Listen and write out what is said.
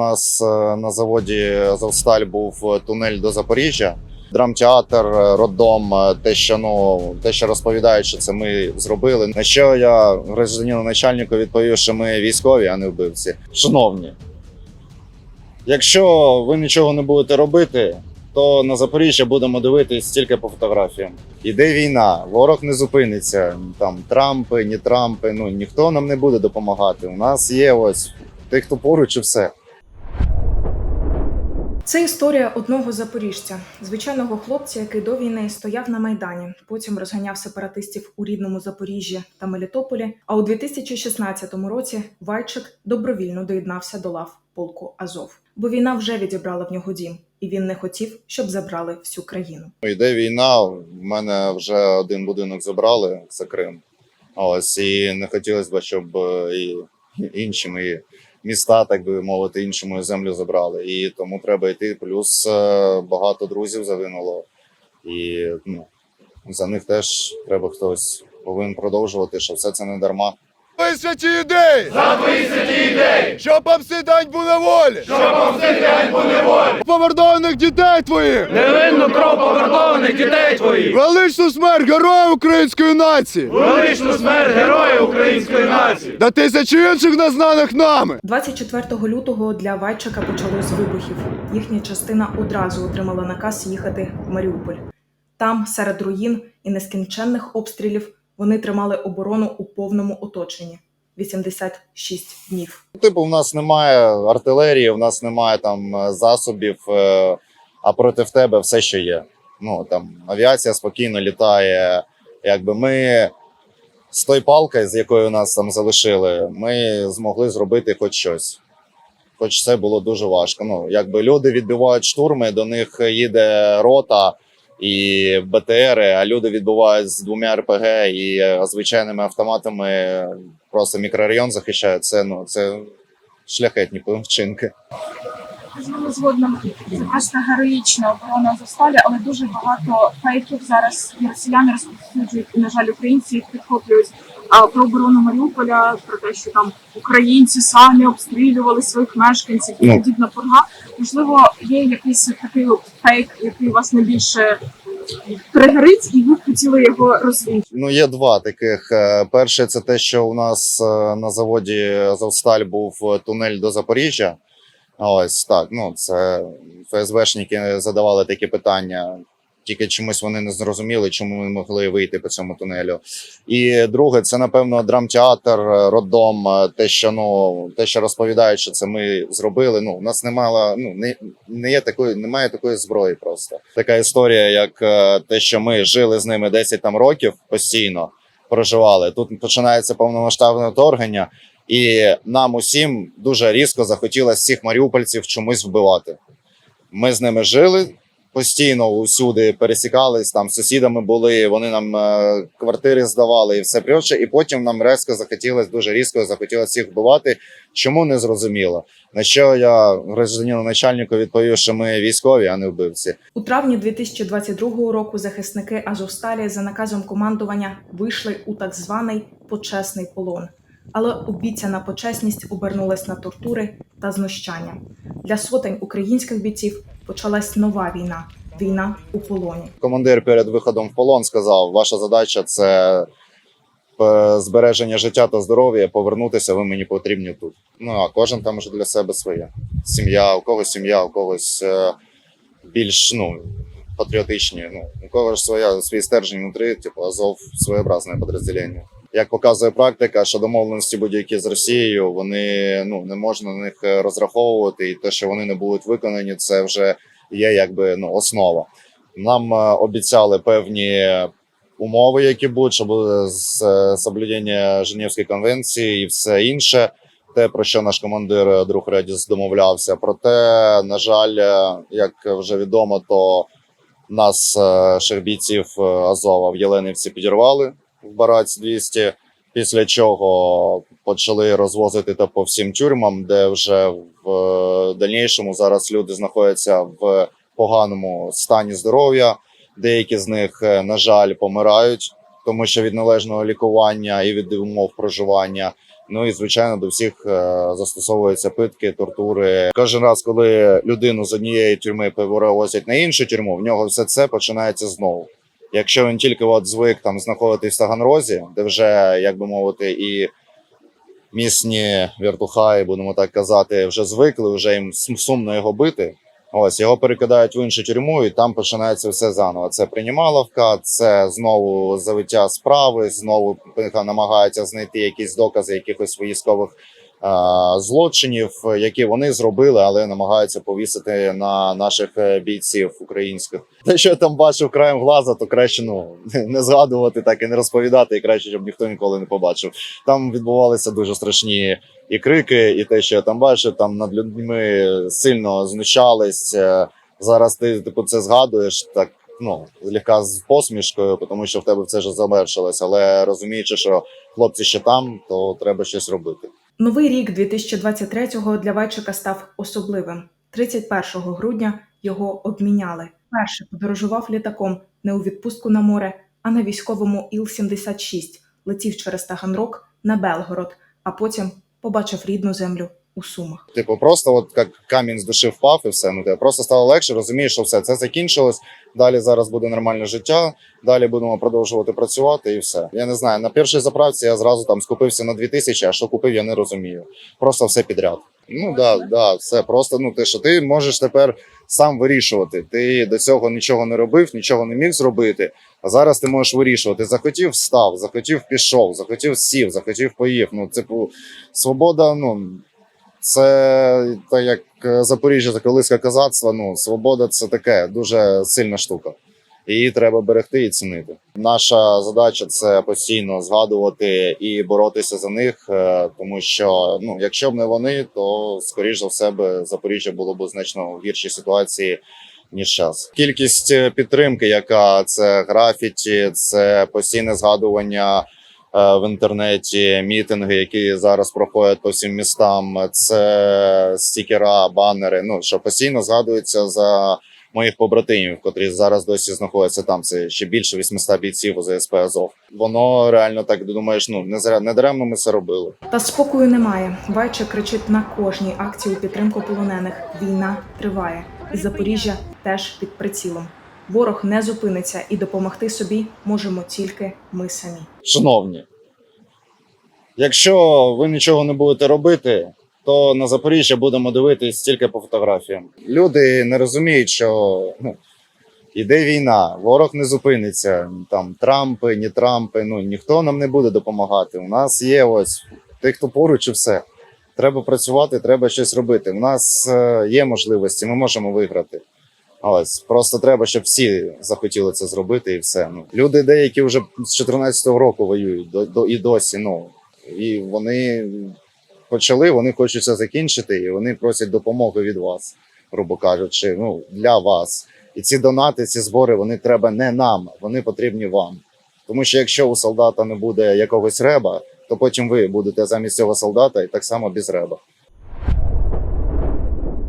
нас е, на заводі Азовсталь був е, тунель до Запоріжжя. Драмтеатр, е, роддом, те, що ну те, що розповідають, що це ми зробили. На що я гражданину начальнику відповів, що ми військові, а не вбивці. Шановні, якщо ви нічого не будете робити, то на Запоріжжя будемо дивитись тільки по фотографіям. Іде війна, ворог не зупиниться. Там Трампи, ні Трампи. Ну ніхто нам не буде допомагати. У нас є ось тих, хто поруч, і все. Це історія одного запоріжця, звичайного хлопця, який до війни стояв на майдані, потім розганяв сепаратистів у рідному Запоріжжі та Мелітополі. А у 2016 році Вайчик добровільно доєднався до лав полку Азов, бо війна вже відібрала в нього дім, і він не хотів, щоб забрали всю країну. Йде війна. В мене вже один будинок забрали, це Крим. Ось і не хотілося б, щоб е, і інші мої міста, так би мовити, іншу мою землю забрали. І тому треба йти. Плюс е, багато друзів загинуло, і ну, за них теж треба хтось повинен продовжувати, що все це не дарма. Твої святі ідеї! За твої святі ідеї! Щоб обсидань були волі! Щоб обсидань були волі! Помордованих дітей твоїх! Невинну кров повертованих дітей! Величну смерть героїв української нації! Величну смерть героїв української нації! Та тисячі інших незнаних нами! 24 лютого для Вайчика почалось вибухів. Їхня частина одразу отримала наказ їхати в Маріуполь. Там, серед руїн і нескінченних обстрілів, вони тримали оборону у повному оточенні 86 днів. Типу, в нас немає артилерії, в нас немає там е, засобів, е, а проти тебе все, що є. Ну там авіація спокійно літає. Якби ми з той палкою, з якою нас там залишили, ми змогли зробити хоч щось. Хоч це було дуже важко. Ну, якби люди відбивають штурми, до них їде рота і БТРи, а люди відбувають з двома РПГ і е, звичайними автоматами просто мікрорайон захищають. Це ну це шляхетні вчинки. З вами згодна. Це просто героїчна оборона Азовсталі, але дуже багато фейків зараз і росіяни розповсюджують, і, на жаль, українці їх підхоплюють. А про оборону Маріуполя, про те, що там українці самі обстрілювали своїх мешканців і Ну. подібна пурга. Можливо, є якийсь такий фейк, який вас найбільше тригерить, і ви хотіли його розвінчити. Ну, є два таких. Е, Перше, це те, що у нас е, на заводі Азовсталь був е, тунель до Запоріжжя. Ось так. Ну, це ФСБшники задавали такі питання. Тільки чомусь вони не зрозуміли, чому ми могли вийти по цьому тунелю. І друге, це напевно драмтеатр, е, роддом, е, те, що ну те, що розповідають, що це ми зробили. Ну, у нас немало, ну не, не є такої, немає такої зброї. Просто така історія, як е, те, що ми жили з ними 10 там років постійно проживали. Тут починається повномасштабне вторгнення, і нам усім дуже різко захотілося цих маріупольців чомусь вбивати. Ми з ними жили постійно усюди, пересікались там сусідами були. Вони нам е, квартири здавали і все проче. І потім нам резко захотілося дуже різко захотілося їх вбивати. Чому не зрозуміло? На що я гражданину начальнику відповів, що ми військові, а не вбивці. У травні 2022 року захисники Азовсталі за наказом командування вийшли у так званий почесний полон. Але обіцяна почесність обернулась на тортури та знущання. Для сотень українських бійців почалась нова війна війна у полоні. командир перед виходом в полон сказав: ваша задача це е, збереження життя та здоров'я. Повернутися ви мені потрібні тут. Ну а кожен там вже для себе своє. Сім'я, у когось сім'я, у когось е, більш ну. Патріотичні, ну у кого ж своя свій стержень внутрі, типу Азов своєобразне підрозділення. Як показує практика, що домовленості будь-які з Росією, вони ну не можна на них е, розраховувати, і те, що вони не будуть виконані, це вже є якби ну основа. Нам е, обіцяли певні умови, які будуть, що буде з е, соблюдення Женевської конвенції і все інше. Те, про що наш командир друг Редіс домовлявся. Проте, на жаль, як вже відомо, то нас е, Азова в Єленівці підірвали в Барац 200, після чого почали розвозити та по всім тюрмам, де вже в е, дальнішому зараз люди знаходяться в поганому стані здоров'я. Деякі з них, е, на жаль, помирають, тому що від належного лікування і від умов проживання Ну і звичайно до всіх е, застосовуються питки, тортури. Кожен раз, коли людину з однієї тюрми перевозять на іншу тюрму, в нього все це починається знову. Якщо він тільки от звик там знаходитись в Таганрозі, де вже як би мовити, і місні віртухаї, будемо так казати, вже звикли, вже їм сумно його бити. Ось його перекидають в іншу тюрму, і там починається все заново. Це приймаловка, це знову завиття справи, знову намагаються знайти якісь докази якихось військових злочинів, які вони зробили, але намагаються повісити на наших е, бійців українських. Те, що я там бачив краєм глаза, то краще ну не згадувати так і не розповідати, і краще, щоб ніхто ніколи не побачив. Там відбувалися дуже страшні і крики, і те, що я там бачив, там над людьми сильно знущались. Е, Зараз ти типу це згадуєш так. Ну, злегка з посмішкою, тому що в тебе це вже завершилось. Але розуміючи, що хлопці ще там, то треба щось робити. Новий рік 2023-го для Вайчика став особливим. 31 грудня його обміняли. Перше подорожував літаком не у відпустку на море, а на військовому Іл-76. Летів через Таганрог на Белгород, а потім побачив рідну землю у Сумах. Типу, просто от як камінь з душі впав, і все. Ну тебе просто стало легше, розумієш, що все це закінчилось. Далі зараз буде нормальне життя. Далі будемо продовжувати працювати, і все. Я не знаю. На першій заправці я зразу там скупився на 2000, а що купив, я не розумію. Просто все підряд. Ну да, да, все просто. Ну ти що ти можеш тепер сам вирішувати. Ти до цього нічого не робив, нічого не міг зробити. А зараз ти можеш вирішувати. Захотів встав, захотів пішов, захотів сів, захотів поїв. Ну, типу, свобода, ну це так як е, Запоріжжя та колиска козацтва. Ну, свобода це таке дуже сильна штука. Її треба берегти і цінити. Наша задача це постійно згадувати і боротися за них, е, тому що ну, якщо б не вони, то скоріш за все би Запоріжжя було б значно в гіршій ситуації. Ніж час. Кількість е, підтримки, яка це графіті, це постійне згадування в інтернеті, мітинги, які зараз проходять по всім містам. Це стікера, банери. Ну що постійно згадується за моїх побратимів, котрі зараз досі знаходяться там. Це ще більше 800 бійців у ЗСП Азов. Воно реально так думаєш. Ну не зря не даремно ми це робили. Та спокою немає. Вайчик кричить на кожній акції у підтримку полонених. Війна триває, і Запоріжжя теж під прицілом. Ворог не зупиниться, і допомогти собі можемо тільки ми самі. Шановні, якщо ви нічого не будете робити, то на Запоріжжя будемо дивитись тільки по фотографіям. Люди не розуміють, що ну, іде війна, ворог не зупиниться. Там Трампи, ні Трампи, ну ніхто нам не буде допомагати. У нас є ось тих, хто поруч, і все. Треба працювати, треба щось робити. У нас е, є можливості, ми можемо виграти. Ось просто треба, щоб всі захотіли це зробити, і все. Ну люди деякі вже з 14-го року воюють до, до і досі. Ну і вони почали, вони хочуть це закінчити, і вони просять допомоги від вас, грубо кажучи, ну для вас. І ці донати, ці збори, вони треба не нам, вони потрібні вам. Тому що якщо у солдата не буде якогось реба, то потім ви будете замість цього солдата і так само без реба.